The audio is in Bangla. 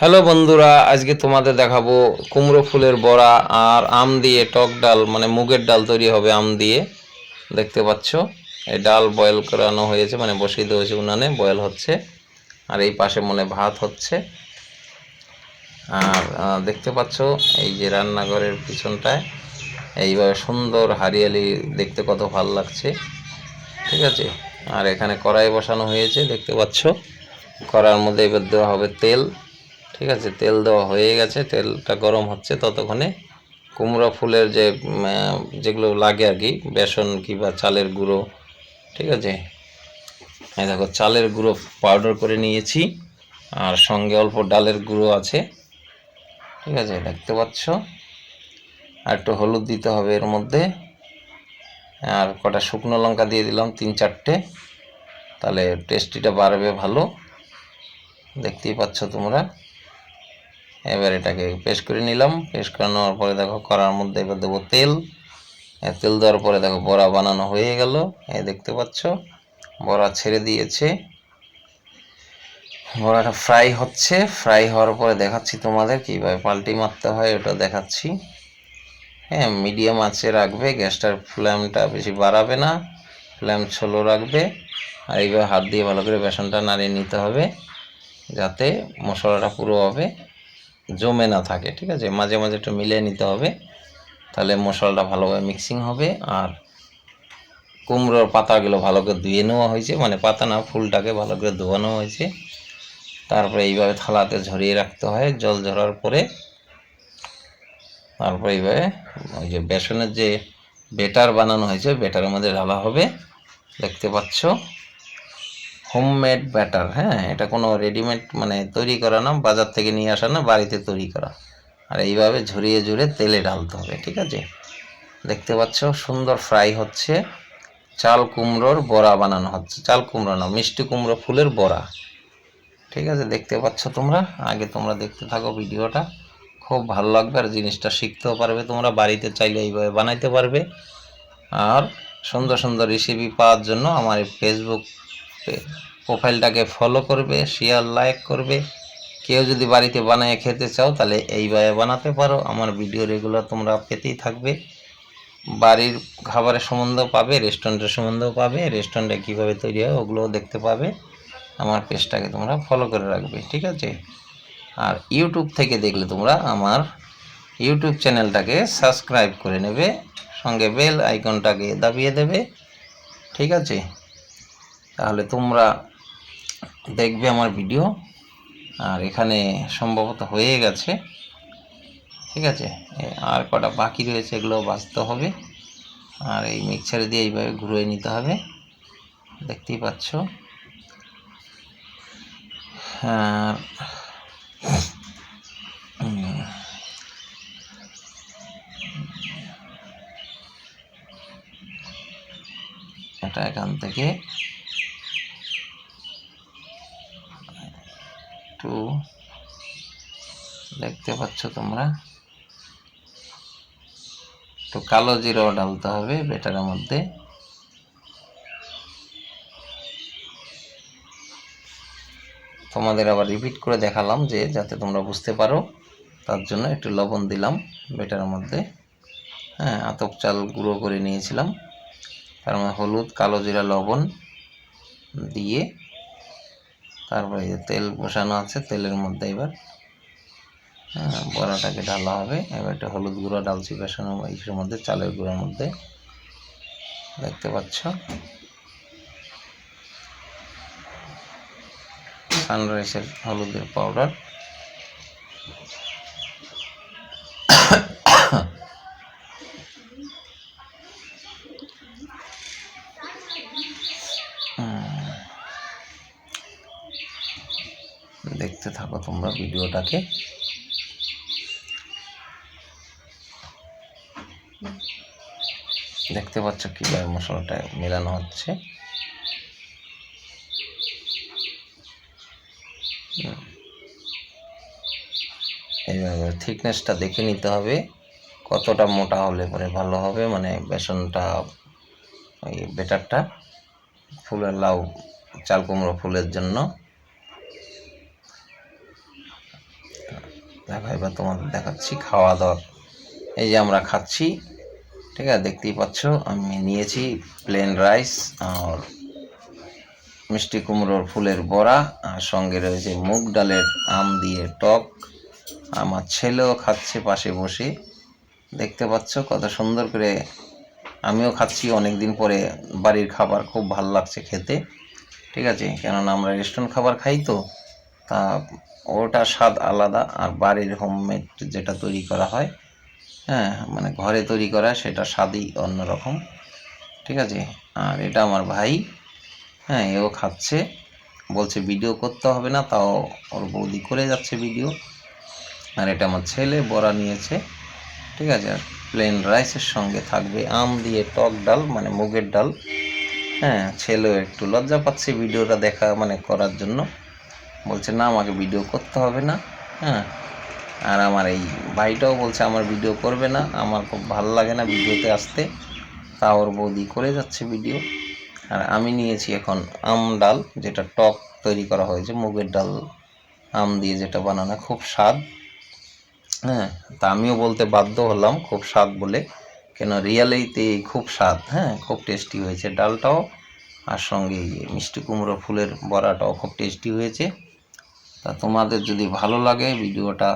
হ্যালো বন্ধুরা, আজকে তোমাদের দেখাবো কুমড়ো ফুলের বড়া আর আম দিয়ে টক ডাল মানে মুগের ডাল তৈরি হবে আম দিয়ে। দেখতে পাচ্ছ, এই ডাল বয়েল করানো হয়েছে মানে বসিয়ে হয়েছে উনানে বয়েল হচ্ছে। আর এই পাশে মনে ভাত হচ্ছে। আর দেখতে পাচ্ছ, এই যে রান্নাঘরের পিছনটায়, এইভাবে সুন্দর হারিয়ালি দেখতে কত ভালো লাগছে। ঠিক আছে? আর এখানে কড়াই বসানো হয়েছে, দেখতে পাচ্ছ। কড়ার মধ্যে এবার দেওয়া হবে তেল। ঠিক আছে, তেল দেওয়া হয়ে গেছে, তেলটা গরম হচ্ছে ততক্ষণে। কুমড়ো ফুলের যে যেগুলো লাগে আর কি, বেসন কিংবা চালের গুঁড়ো, ঠিক আছে? এই দেখো, চালের গুঁড়ো পাউডার করে নিয়েছি, আর সঙ্গে অল্প ডালের গুঁড়ো আছে, ঠিক আছে? দেখতে পাচ্ছ? আর একটু হলুদ দিতে হবে এর মধ্যে। আর কটা শুকনো লঙ্কা দিয়ে দিলাম, তিন চারটে। তাহলে টেস্টিটা বাড়বে ভালো। দেখতেই পাচ্ছ তোমরা। এবার এটাকে পেস্ট করে নিলাম। পেস্ট করে নেওয়ার পরে দেখো করার মধ্যে এবার দেবো তেল। তেল দেওয়ার পরে দেখো বড়া বানানো হয়ে গেল। এই দেখতে পাচ্ছ, বড়া ছেড়ে দিয়েছে। বড়াটা ফ্রাই হচ্ছে। ফ্রাই হওয়ার পরে দেখাচ্ছি তোমাদের কীভাবে পাল্টি মারতে হয়, ওটা দেখাচ্ছি। হ্যাঁ মিডিয়াম আঁচে রাখবে, গ্যাসটার ফ্লেমটা বেশি বাড়াবে না। ফ্লেম ছোলো রাখবে। আর এইভাবে হাত দিয়ে ভালো করে বেসনটা নাড়িয়ে নিতে হবে, যাতে মশলাটা পুরোভাবে জমে না থাকে, ঠিক আছে? মাঝে মাঝে একটু মিলিয়ে নিতে হবে। তাহলে মশলাটা ভালোভাবে মিক্সিং হবে। আর কুমড়োর পাতাগুলো ভালো করে ধুয়ে নেওয়া হয়েছে। মানে পাতা না, ফুলটাকে ভালো করে ধোয়ানো হয়েছে। তারপরে এইভাবে থালাতে ঝরিয়ে রাখতে হয়, জল ঝরার পরে। তারপরে এইভাবে ওই যে বেসনের যে বেটার বানানো হয়েছে বেটারের মধ্যে ঢালা হবে। দেখতে পাচ্ছ? হোমমেড ব্যাটার হ্যাঁ? এটা কোনো রেডিমেড মানে তৈরি করা না, বাজার থেকে নিয়ে আসা না, বাড়িতে তৈরি করা। আর এইভাবে ঝরিয়ে ঝুরে তেলে ডালতে হবে, ঠিক আছে? দেখতে পাচ্ছ, সুন্দর ফ্রাই হচ্ছে। চাল কুমড়োর বড়া বানানো হচ্ছে। চাল কুমড়ো না, মিষ্টি কুমড়ো ফুলের বড়া। ঠিক আছে? দেখতে পাচ্ছ তোমরা? আগে তোমরা দেখতে থাকো ভিডিওটা। খুব ভালো লাগবে আর জিনিসটা শিখতেও পারবে তোমরা, বাড়িতে চাইলে এইভাবে বানাইতে পারবে। আর সুন্দর সুন্দর রেসিপি পাওয়ার জন্য আমার এই ফেসবুক পে- প্রোফাইলটাকে ফলো করবে শেয়ার লাইক করবে। কেউ যদি বাড়িতে বানিয়ে খেতে চাও, তাহলে এইভাবে বানাতে পারো। আমার ভিডিও রেগুলার তোমরা পেতেই থাকবে। বাড়ির খাবারের সম্বন্ধেও পাবে রেস্টুরেন্টের সম্বন্ধেও পাবে। রেস্টুরেন্টে কীভাবে তৈরি হয় ওগুলোও দেখতে পাবে। আমার পেজটাকে তোমরা ফলো করে রাখবে, ঠিক আছে? আর ইউটিউব থেকে দেখলে তোমরা আমার ইউটিউব চ্যানেলটাকে সাবস্ক্রাইব করে নেবে। সঙ্গে বেল আইকনটাকে দাবিয়ে দেবে, ঠিক আছে? তাহলে তোমরা দেখবে আমার ভিডিও। আর এখানে সম্ভবত হয়ে গেছে। ঠিক আছে? আর কটা বাকি রয়েছে এগুলো বাঁচতে হবে। আর এই মিক্সারে দিয়ে এইভাবে ঘুরিয়ে নিতে হবে। দেখতেই পাচ্ছ? আর এটা এখান থেকে একটু দেখতে পাচ্ছ তোমরা। একটু কালো জিরাও ডালতে হবে বেটারের মধ্যে। তোমাদের আবার রিপিট করে দেখালাম যে যাতে তোমরা বুঝতে পারো, তার জন্য একটু লবণ দিলাম বেটারের মধ্যে। হ্যাঁ আতপ চাল গুঁড়ো করে নিয়েছিলাম। তার মধ্যে হলুদ, কালো জিরা, লবণ দিয়ে তারপরে তেল বসানো আছে, তেলের মধ্যে এবার বড়াটাকে ঢালা হবে। এবার একটা হলুদ গুঁড়ো ডালছি বেসানো ইসের মধ্যে, চালের গুঁড়োর মধ্যে। দেখতে পাচ্ছ? সানরাইসের হলুদের পাউডার দেখতে থাকো তোমরা ভিডিওটাকে। দেখতে পাচ্ছ কীভাবে মশলাটা মেলানো হচ্ছে। এইভাবে থিকনেসটা দেখে নিতে হবে। কতটা মোটা হলে পরে ভালো হবে মানে বেসনটা, ওই বেটারটা, ফুলের লাউ, চাল কুমড়ো ফুলের জন্য। দেখো এবার তোমাদের দেখাচ্ছি, খাওয়া দাওয়া। এই যে আমরা খাচ্ছি, ঠিক আছে, দেখতেই পাচ্ছ, আমি নিয়েছি প্লেন রাইস আর মিষ্টি কুমড়োর ফুলের বড়া আর সঙ্গে রয়েছে মুগ ডালের আম দিয়ে টক। আমার ছেলেও খাচ্ছে পাশে বসে। দেখতে পাচ্ছ কত সুন্দর করে আমিও খাচ্ছি অনেক দিন পরে বাড়ির খাবার খুব ভালো লাগছে খেতে। ঠিক আছে, কেননা আমরা রেস্টুরেন্ট খাবার খাই তো। ওটা স্বাদ আলাদা আর বাড়ির হোমমেড যেটা তৈরি করা হয় হ্যাঁ মানে ঘরে তৈরি করা সেটা স্বাদই অন্যরকম ঠিক আছে? আর এটা আমার ভাই হ্যাঁ এও খাচ্ছে, বলছে ভিডিও করতে হবে না, তাও ওর বৌদি করে যাচ্ছে ভিডিও আর এটা আমার ছেলে, বড়া নিয়েছে, ঠিক আছে? আর প্লেন রাইসের সঙ্গে থাকবে আম দিয়ে টক ডাল মানে মুগের ডাল হ্যাঁ ছেলেও একটু লজ্জা পাচ্ছে ভিডিওটা দেখা মানে করার জন্য বলছে, না, আমাকে ভিডিও করতে হবে না। হ্যাঁ? আর আমার এই ভাইটাও বলছে, আমার ভিডিও করবে না, আমার খুব ভালো লাগে না ভিডিওতে আসতে। তা ওর বৌদি করে যাচ্ছে ভিডিও আর আমি নিয়েছি এখন আম ডাল, যেটা টক তৈরি করা হয়েছে, মুগের ডাল, আম দিয়ে যেটা বানানো, খুব স্বাদ। হ্যাঁ? তা আমিও বলতে বাধ্য হলাম, খুব স্বাদ বলে। কেন রিয়ালিতে খুব স্বাদ হ্যাঁ? খুব টেস্টি হয়েছে ডালটাও। আর সঙ্গে মিষ্টি কুমড়ো ফুলের বড়াটাও খুব টেস্টি হয়েছে। তা তোমাদের যদি ভালো লাগে ভিডিওটা